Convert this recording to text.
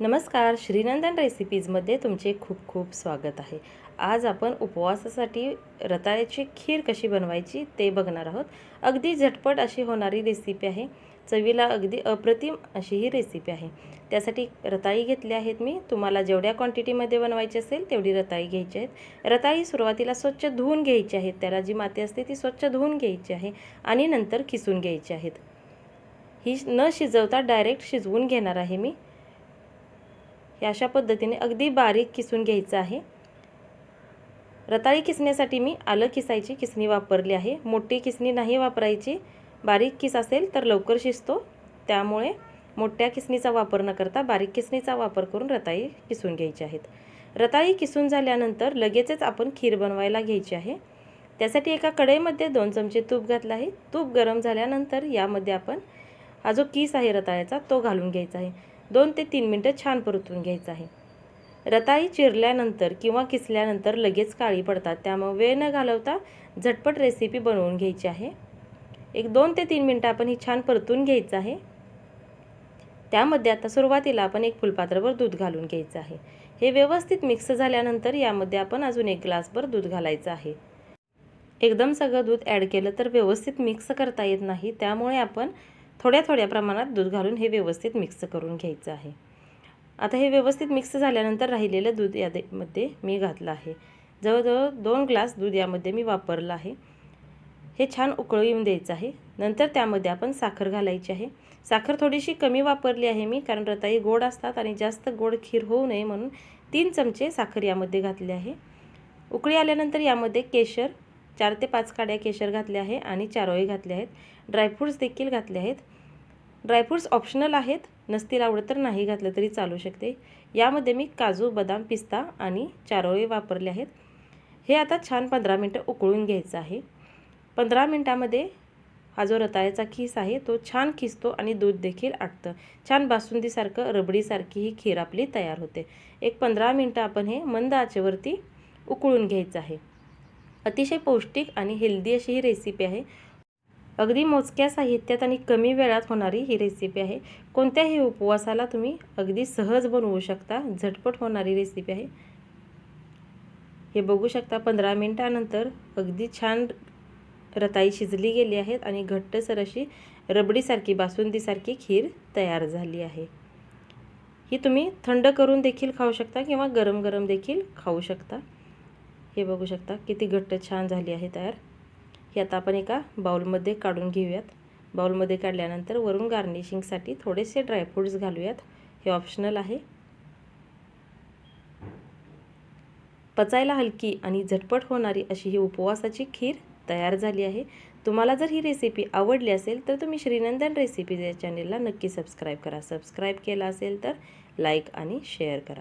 नमस्कार श्रीनंदन रेसिपीजमध्ये तुमचे खूप खूप स्वागत आहे. आज आपण उपवासासाठी रताळ्याची खीर कशी बनवायची ते बघणार आहोत. अगदी झटपट अशी होणारी रेसिपी आहे. चवीला अगदी अप्रतिम अशी ही रेसिपी आहे. त्यासाठी रताळी घेतली आहेत मी. तुम्हाला जेवढ्या क्वांटिटीमध्ये बनवायची असेल तेवढी रताळी घ्यायची आहेत. रताळी सुरुवातीला स्वच्छ धुवून घ्यायची आहेत. त्याला जी माती असते ती स्वच्छ धुवून घ्यायची आहे आणि नंतर किसून घ्यायची आहेत. ही न शिजवता डायरेक्ट शिजवून घेणार आहे मी. हे अशा पद्धतीने अगदी बारीक किसून घ्यायचं आहे. रताळी किसण्यासाठी मी आलं किसायची किसणी वापरली आहे. मोठी किसणी नाही वापरायची. बारीक किस असेल तर लवकर शिजतो. त्यामुळे मोठ्या किसणीचा वापर न करता बारीक किसणीचा वापर करून रताळी किसून घ्यायची आहेत. रताळी किसून झाल्यानंतर लगेचच आपण खीर बनवायला घ्यायची आहे. त्यासाठी एका कढईमध्ये दोन चमचे तूप घातलं आहे. तूप गरम झाल्यानंतर यामध्ये आपण हा जो किस आहे रताळ्याचा तो घालून घ्यायचा आहे. दोन ते तीन मिनटं छान परतून घ्यायचं आहे. रताळी चिरल्यानंतर किंवा किसल्यानंतर लगेच काळी पडतात. त्यामुळे वेळ न घालवता झटपट रेसिपी बनवून घ्यायची आहे. एक दोन ते तीन मिनटं आपण ही छान परतून घ्यायचं आहे. त्यामध्ये आता सुरुवातीला आपण एक फुलपात्रावर दूध घालून घ्यायचं आहे. हे व्यवस्थित मिक्स झाल्यानंतर यामध्ये आपण अजून एक ग्लासभर दूध घालायचं आहे. एकदम सगळं दूध ॲड केलं तर व्यवस्थित मिक्स करता येत नाही. त्यामुळे आपण थोड्या थोड्या प्रमाणात दूध घालून हे व्यवस्थित मिक्स करून घ्यायचं आहे. आता हे व्यवस्थित मिक्स झाल्यानंतर राहिलेलं दूध यामध्ये मी घातलं आहे. जवळजवळ दोन ग्लास दूध यामध्ये मी वापरलं आहे. हे छान उकळू येऊन द्यायचं आहे. नंतर त्यामध्ये आपण साखर घालायची आहे. साखर थोडीशी कमी वापरली आहे मी कारण रताई गोड असतात आणि जास्त गोड खीर होऊ नये म्हणून तीन चमचे साखर यामध्ये घातले आहे. उकळी आल्यानंतर यामध्ये केशर चार ते पाच काड्या केशर घातल्या आहे आणि चारोळी घातले आहेत. ड्रायफ्रूट्स देखील घातले आहेत. ड्रायफ्रूट्स ऑप्शनल आहेत. नसतील आवडत तर नाही घातलं तरी चालू शकते. यामध्ये मी काजू बदाम पिस्ता आणि चारोळी वापरले आहेत. हे आता छान पंधरा मिनटं उकळून घ्यायचं आहे. पंधरा मिनटामध्ये हा जो रताळ्याचा खीस आहे तो छान खिसतो आणि दूध देखील आटतं. छान बासुंदीसारखं रबडीसारखी ही खीर आपली तयार होते. एक पंधरा मिनटं आपण हे मंद आचेवरती उकळून घ्यायचं आहे. अतिशय पौष्टिक आणि हेल्दी अशी ही रेसिपी आहे. अगदी मोजक्या साहित्यात आणि कमी वेळात होणारी ही रेसिपी आहे. कोणत्याही उपवासाला तुम्ही अगदी सहज बनवू शकता. झटपट होणारी रेसिपी आहे. हे बघू शकता पंधरा मिनटानंतर अगदी छान रताई शिजली गेली आहेत आणि घट्टसर अशी रबडीसारखी बासुंदीसारखी खीर तयार झाली आहे. ही तुम्ही थंड करून देखील खाऊ शकता किंवा गरम गरम देखील खाऊ शकता. हे बघू शकता किती घट्ट छान झाली आहे तयार. ही आता आपण एका बाउलमध्ये काढून घेऊयात. बाउलमध्ये काढल्यानंतर वरून गार्निशिंगसाठी थोडेसे ड्रायफ्रूट्स घालूयात. हे ऑप्शनल आहे. पचायला हलकी आणि झटपट होणारी अशी ही उपवासाची खीर तयार झाली आहे. तुम्हाला जर ही रेसिपी आवडली असेल तर तुम्ही श्रीनंदन रेसिपीज या चॅनेलला नक्की सबस्क्राईब करा. सबस्क्राईब केला असेल तर लाईक आणि शेअर करा.